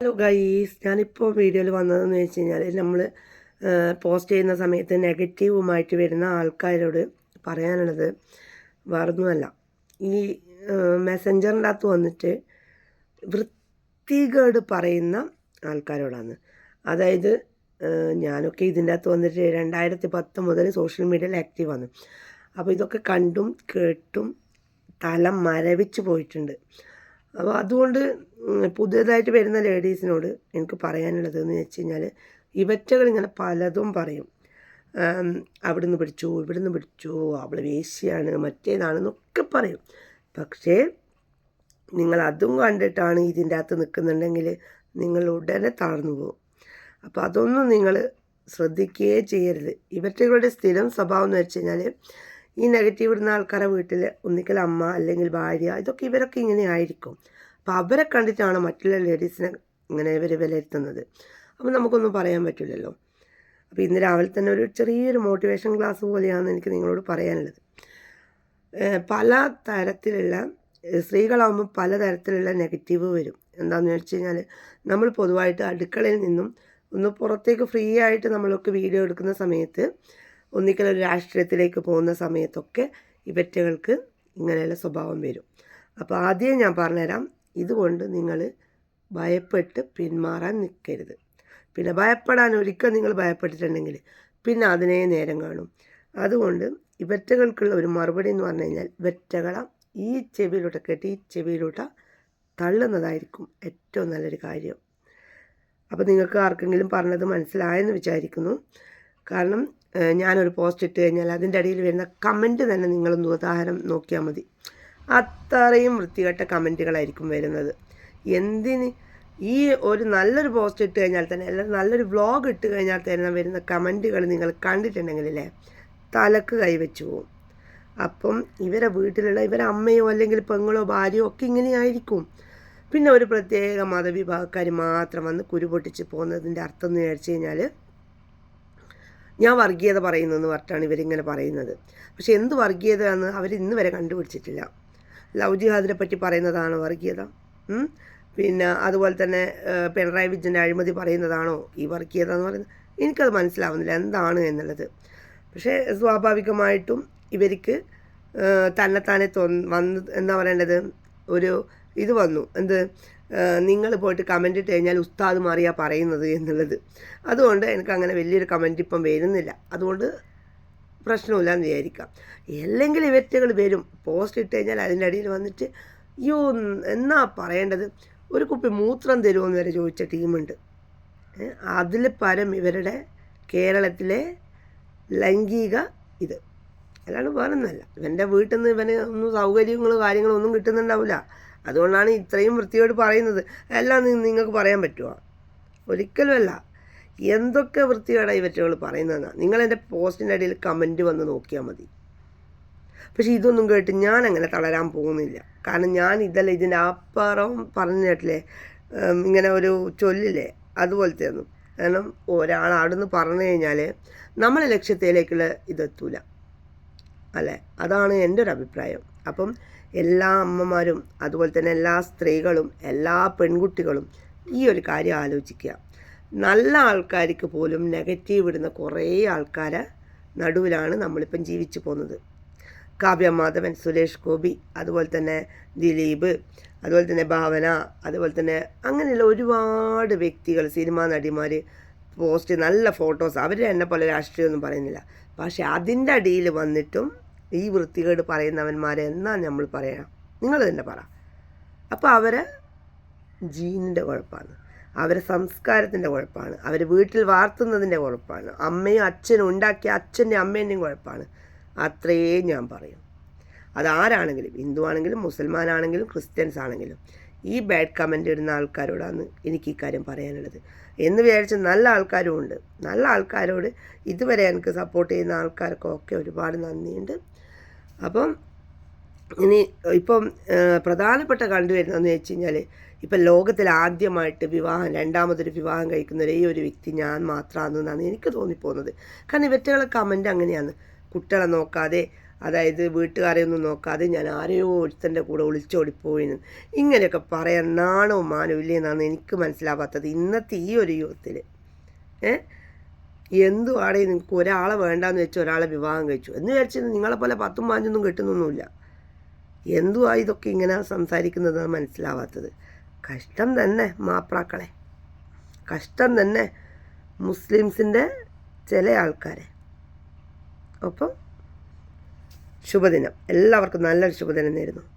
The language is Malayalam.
ഹലോ ഗൈസ് ഞാനിപ്പോൾ വീഡിയോയിൽ വന്നതെന്ന് വെച്ച് കഴിഞ്ഞാൽ നമ്മൾ പോസ്റ്റ് ചെയ്യുന്ന സമയത്ത് നെഗറ്റീവുമായിട്ട് വരുന്ന ആൾക്കാരോട് പറയാനുള്ളത് വേറൊന്നുമല്ല. ഈ മെസ്സഞ്ചറിന്റെ അകത്ത് വന്നിട്ട് വൃത്തികേട് പറയുന്ന ആൾക്കാരോടാണ്. അതായത് ഞാനൊക്കെ ഇതിന്റെ അകത്ത് വന്നിട്ട് രണ്ടായിരത്തി പത്ത് മുതൽ സോഷ്യൽ മീഡിയയിൽ ആക്റ്റീവാണ് അപ്പോൾ ഇതൊക്കെ കണ്ടും കേട്ടും തല മരവിച്ച് പോയിട്ടുണ്ട്. അപ്പോൾ അതുകൊണ്ട് പുതിയതായിട്ട് വരുന്ന ലേഡീസിനോട് എനിക്ക് പറയാനുള്ളത് എന്ന് വെച്ച് കഴിഞ്ഞാൽ ഇവറ്റകൾ ഇങ്ങനെ പലതും പറയും. അവിടെ അവിടുന്ന് പിടിച്ചു ഇവിടുന്ന് പിടിച്ചു അവൾ വേശ്യാണ് മറ്റേതാണെന്നൊക്കെ പറയും. പക്ഷേ നിങ്ങൾ അതും കണ്ടിട്ടാണ് ഇതിന്റെ അകത്ത് നിൽക്കുന്നുണ്ടെങ്കിൽ നിങ്ങൾ ഉടനെ തളർന്നു പോകും. അപ്പോൾ അതൊന്നും നിങ്ങൾ ശ്രദ്ധിക്കുകയേ ചെയ്യരുത്. ഇവറ്റകളുടെ സ്ഥിരം സ്വഭാവം എന്ന് വെച്ച് കഴിഞ്ഞാൽ ഈ നെഗറ്റീവ് ഇടുന്ന ആൾക്കാരെ വീട്ടിൽ ഒന്നിക്കൽ അമ്മ അല്ലെങ്കിൽ ഭാര്യ ഇതൊക്കെ ഇവരൊക്കെ ഇങ്ങനെ ആയിരിക്കും. അപ്പോൾ അവരെ കണ്ടിട്ടാണ് മറ്റുള്ള ലേഡീസിനെ ഇങ്ങനെ ഇവർ വിലയിരുത്തുന്നത്. അപ്പോൾ നമുക്കൊന്നും പറയാൻ പറ്റില്ലല്ലോ. അപ്പോൾ ഇന്ന് രാവിലെ തന്നെ ഒരു ചെറിയൊരു മോട്ടിവേഷൻ ക്ലാസ് പോലെയാണ് എനിക്ക് നിങ്ങളോട് പറയാനുള്ളത്. പല തരത്തിലുള്ള സ്ത്രീകളാകുമ്പോൾ പല തരത്തിലുള്ള നെഗറ്റീവ് വരും. എന്താണെന്ന് വെച്ച് കഴിഞ്ഞാൽ നമ്മൾ പൊതുവായിട്ട് അടുക്കളയിൽ നിന്നും ഒന്ന് പുറത്തേക്ക് ഫ്രീ ആയിട്ട് നമ്മളൊക്കെ വീഡിയോ എടുക്കുന്ന സമയത്ത് ഒന്നിക്കൽ ഒരു രാഷ്ട്രീയത്തിലേക്ക് പോകുന്ന സമയത്തൊക്കെ ഇവറ്റകൾക്ക് ഇങ്ങനെയുള്ള സ്വഭാവം വരും. അപ്പോൾ ആദ്യം ഞാൻ പറഞ്ഞുതരാം ഇതുകൊണ്ട് നിങ്ങൾ ഭയപ്പെട്ട് പിന്മാറാൻ നിൽക്കരുത്. പിന്നെ ഭയപ്പെടാൻ ഒരിക്കൽ നിങ്ങൾ ഭയപ്പെട്ടിട്ടുണ്ടെങ്കിൽ പിന്നെ അതിനെ നേരം കാണും. അതുകൊണ്ട് ഇവറ്റകൾക്കുള്ള ഒരു മറുപടി എന്ന് പറഞ്ഞു കഴിഞ്ഞാൽ ഇവറ്റകള ഈ ചെവിയിലൂടെ കെട്ടി ഈ ചെവിയിലൂടെ തള്ളുന്നതായിരിക്കും ഏറ്റവും നല്ലൊരു കാര്യം. അപ്പോൾ നിങ്ങൾക്ക് ആർക്കെങ്കിലും പറഞ്ഞത് മനസ്സിലായെന്ന് വിചാരിക്കുന്നു. കാരണം ഞാനൊരു പോസ്റ്റ് ഇട്ട് കഴിഞ്ഞാൽ അതിന്റെ അടിയിൽ വരുന്ന കമന്റ് തന്നെ നിങ്ങളൊന്ന് ഉദാഹരണം നോക്കിയാൽ മതി. അത്രയും വൃത്തികെട്ട കമന്റുകളായിരിക്കും വരുന്നത്. എന്തിന്? ഈ ഒരു നല്ലൊരു പോസ്റ്റ് ഇട്ട് കഴിഞ്ഞാൽ തന്നെ അല്ലെങ്കിൽ നല്ലൊരു വ്ളോഗ് ഇട്ട് കഴിഞ്ഞാൽ തന്നെ വരുന്ന കമന്റുകൾ നിങ്ങൾ കണ്ടിട്ടുണ്ടെങ്കിലല്ലേ തലക്ക് കൈവച്ചു പോവും. അപ്പം ഇവരെ വീട്ടിലുള്ള ഇവരെ അമ്മയോ അല്ലെങ്കിൽ പെങ്ങളോ ഭാര്യയോ ഒക്കെ ഇങ്ങനെയായിരിക്കും പിന്നെ ഒരു പ്രത്യേക മതവിഭാഗക്കാർ മാത്രം വന്ന് കുരുപൊട്ടിച്ച് പോകുന്നതിന്റെ അർത്ഥം എന്ന് വിചാരിച്ചു കഴിഞ്ഞാൽ ഞാൻ വർഗീയത പറയുന്നെന്ന് പറഞ്ഞിട്ടാണ് ഇവരിങ്ങനെ പറയുന്നത്. പക്ഷെ എന്ത് വർഗീയതയാണെന്ന് അവർ ഇന്ന് വരെ കണ്ടുപിടിച്ചിട്ടില്ല. ലവ് ജിഹാദിനെ പറ്റി പറയുന്നതാണോ വർഗീയത? പിന്നെ അതുപോലെ തന്നെ പിണറായി വിജയന്റെ അഴിമതി പറയുന്നതാണോ ഈ വർഗീയത എന്ന് പറയുന്നത്? എനിക്കത് മനസ്സിലാവുന്നില്ല എന്താണ് എന്നുള്ളത്. പക്ഷേ സ്വാഭാവികമായിട്ടും ഇവർക്ക് തന്നെ തന്നെത്താനെ തോന്ന് വന്ന് എന്താ പറയേണ്ടത്? ഒരു ഇത് വന്നു. എന്ത്? നിങ്ങൾ പോയിട്ട് കമന്റ് ഇട്ട് കഴിഞ്ഞാൽ ഉസ്താദ് മാറിയാ പറയുന്നത് എന്നുള്ളത്. അതുകൊണ്ട് എനിക്ക് അങ്ങനെ വലിയൊരു കമന്റ് ഇപ്പം വരുന്നില്ല. അതുകൊണ്ട് പ്രശ്നമില്ല എന്ന് വിചാരിക്കാം. അല്ലെങ്കിൽ ഇവറ്റകൾ വരും. പോസ്റ്റ് ഇട്ട് കഴിഞ്ഞാൽ അതിന്റെ അടിയിൽ വന്നിട്ട് അയ്യോ എന്നാ പറയേണ്ടത്? ഒരു കുപ്പി മൂത്രം തരുമോയെന്ന് വരെ ചോദിച്ച ടീമുണ്ട് അതിൽ പരം ഇവരുടെ കേരളത്തിലെ ലൈംഗിക ഇത്. അല്ലാണ്ട് വേറൊന്നുമല്ല. ഇവന്റെ വീട്ടിൽ നിന്ന് ഇവന് ഒന്നും സൗകര്യങ്ങളും കാര്യങ്ങളും ഒന്നും കിട്ടുന്നുണ്ടാവില്ല. അതുകൊണ്ടാണ് ഇത്രയും വൃത്തിയോട് പറയുന്നത്. എല്ലാം നിങ്ങൾക്ക് പറയാൻ പറ്റുമോ ഒരിക്കലുമല്ല. എന്തൊക്കെ വൃത്തിയോടെ ഇവറ്റകൾ പറയുന്നതെന്നാണ് നിങ്ങൾ എന്റെ പോസ്റ്റിന്റെ ഇടയിൽ കമന്റ് വന്ന് നോക്കിയാൽ മതി. പക്ഷെ ഇതൊന്നും കേട്ട് ഞാൻ അങ്ങനെ തളരാൻ പോകുന്നില്ല. കാരണം ഞാൻ ഇതല്ല ഇതിന്റെ അപ്പുറം പറഞ്ഞു കേട്ടില്ലേ? ഇങ്ങനെ ഒരു ചൊല്ലില്ലേ? അതുപോലത്തെ ഒന്നും കാരണം ഒരാൾ അവിടുന്ന് പറഞ്ഞു കഴിഞ്ഞാൽ നമ്മളെ ലക്ഷ്യത്തിലേക്കുള്ള ഇതെത്തൂല. അല്ലേ? അതാണ് എന്റെ ഒരു അഭിപ്രായം അപ്പം എല്ലാ അമ്മമാരും അതുപോലെ തന്നെ എല്ലാ സ്ത്രീകളും എല്ലാ പെൺകുട്ടികളും ഈ ഒരു കാര്യം ആലോചിക്കുക. നല്ല ആൾക്കാർക്ക് പോലും നെഗറ്റീവ് ഇടുന്ന കുറേ ആൾക്കാരെ നടുവിലാണ് നമ്മളിപ്പം ജീവിച്ചു പോകുന്നത്. കാവ്യ മാധവൻ സുരേഷ് ഗോപി അതുപോലെ തന്നെ ദിലീപ് അതുപോലെ തന്നെ ഭാവന അതുപോലെ തന്നെ അങ്ങനെയുള്ള ഒരുപാട് വ്യക്തികൾ സിനിമാ നടിമാർ പോസ്റ്റ് നല്ല ഫോട്ടോസ്. അവർ എന്നെ പോലെ രാഷ്ട്രീയമൊന്നും പറയുന്നില്ല. പക്ഷേ അതിന്റെ അടിയിൽ വന്നിട്ടും ഈ വൃത്തികേട് പറയുന്നവന്മാരെ എന്നാ നമ്മൾ പറയണം? നിങ്ങൾ തന്നെ പറ. അപ്പോൾ അവരെ ജീനിന്റെ കുഴപ്പമാണ് അവരെ സംസ്കാരത്തിന്റെ കുഴപ്പമാണ് അവർ വീട്ടിൽ വളർത്തുന്നതിന്റെ കുഴപ്പമാണ് അമ്മയും അച്ഛനും ഉണ്ടാക്കിയ അച്ഛന്റെ അമ്മേന്റെയും കുഴപ്പമാണ് അത്രയേ ഞാൻ പറയും. അതാരാണെങ്കിലും ഹിന്ദു ആണെങ്കിലും മുസൽമാനാണെങ്കിലും ക്രിസ്ത്യൻസ് ആണെങ്കിലും ഈ ബാഡ് കമന്റ് ഇടുന്ന ആൾക്കാരോടാണ് എനിക്ക് ഇക്കാര്യം പറയാനുള്ളത്. എന്ന് വിചാരിച്ച് നല്ല ആൾക്കാരും ഉണ്ട് നല്ല ആൾക്കാരോട് ഇതുവരെ എനിക്ക് സപ്പോർട്ട് ചെയ്യുന്ന ആൾക്കാർക്കൊക്കെ ഒരുപാട് നന്ദിയുണ്ട്. അപ്പം ഇനി ഇപ്പം ഏഹ്, പ്രധാനപ്പെട്ട കണ്ടുവരുന്നതെന്ന് വെച്ച് കഴിഞ്ഞാൽ ഇപ്പം ലോകത്തിൽ ആദ്യമായിട്ട് വിവാഹം രണ്ടാമതൊരു വിവാഹം കഴിക്കുന്ന ഒരേ ഒരു വ്യക്തി ഞാൻ മാത്രമാണെന്നാണ് എനിക്ക് തോന്നിപ്പോകുന്നത്. കാരണം ഇവറ്റകളെ കമന്റ് അങ്ങനെയാണ്. കുട്ടികളെ നോക്കാതെ അതായത് വീട്ടുകാരെ ഒന്നും നോക്കാതെ ഞാൻ ആരെയോ ഒരുത്തന്റെ കൂടെ ഒളിച്ചോടിപ്പോയിന് ഇങ്ങനെയൊക്കെ പറയാൻ നാണോ മാനോ ഇല്ലേന്നാണ് എനിക്ക് മനസ്സിലാവാത്തത് ഇന്നത്തെ ഈ ഒരു യുഗത്തിൽ ഏ? എന്തുവാടേ നിങ്ങൾക്ക് ഒരാളെ വേണ്ടാന്ന് വെച്ച് ഒരാളെ വിവാഹം കഴിച്ചു? എന്ന് വിചാരിച്ചത് നിങ്ങളെ പോലെ പത്തും പാഞ്ചൊന്നും കിട്ടുന്നൊന്നുമില്ല. എന്തുവാ ഇതൊക്കെ ഇങ്ങനെ സംസാരിക്കുന്നതാണ് മനസ്സിലാവാത്തത്? കഷ്ടം തന്നെ മാപ്രാക്കളെ. കഷ്ടം തന്നെ മുസ്ലിംസിന്റെ ചില ആൾക്കാരെ. അപ്പം ശുഭദിനം. എല്ലാവർക്കും നല്ലൊരു ശുഭദിനം നേരുന്നു.